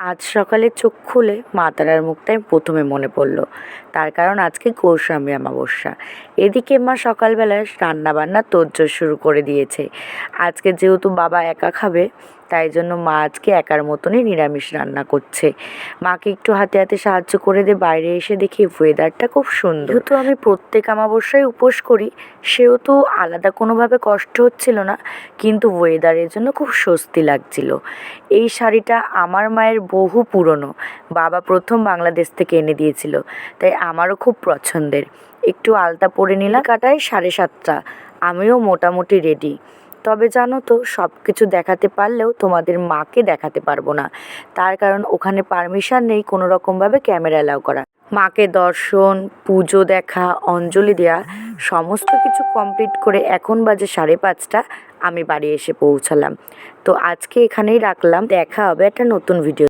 আজ সকালে চোখ খুলে মা তারার মুখটাই প্রথমে মনে পড়ল। তার কারণ আজকে গৌস্বামী অমাবস্যা। এদিকে মা সকালবেলায় রান্নাবান্না বান্না শুরু করে দিয়েছে। আজকে যেহেতু বাবা একা খাবে তাই জন্য মা আজকে একার মতনই নিরামিষ রান্না করছে। মাকে একটু হাতে হাতে সাহায্য করে দিয়ে বাইরে এসে দেখি ওয়েদারটা খুব সুন্দর। যেহেতু আমি প্রত্যেক অমাবস্যায় উপোস করি সেহেতু আলাদা কোনোভাবে কষ্ট হচ্ছিল না, কিন্তু ওয়েদারের জন্য খুব স্বস্তি লাগছিল। এই শাড়িটা আমার মায়ের বহু পুরনো, বাবা প্রথম বাংলাদেশ থেকে এনে দিয়েছিল, তাই আমারও খুব পছন্দের। একটু আলতা পরে নিলাম। কাটায় সাড়ে সাতটা, আমিও মোটামুটি রেডি তবে জানো তো সব কিছু দেখাতে পারলেও তোমাদের মাকে দেখাতে পারব না। তার কারণ ওখানে পারমিশন নেই কোনো রকমভাবে ক্যামেরা অ্যালাউ করা। মাকে দর্শন, পুজো দেখা, অঞ্জলি দেওয়া সমস্ত কিছু কমপ্লিট করে এখন বাজে সাড়ে পাঁচটা, আমি বাড়ি এসে পৌঁছালাম। তো আজকে এখানেই রাখলাম, দেখা হবে একটা নতুন ভিডিও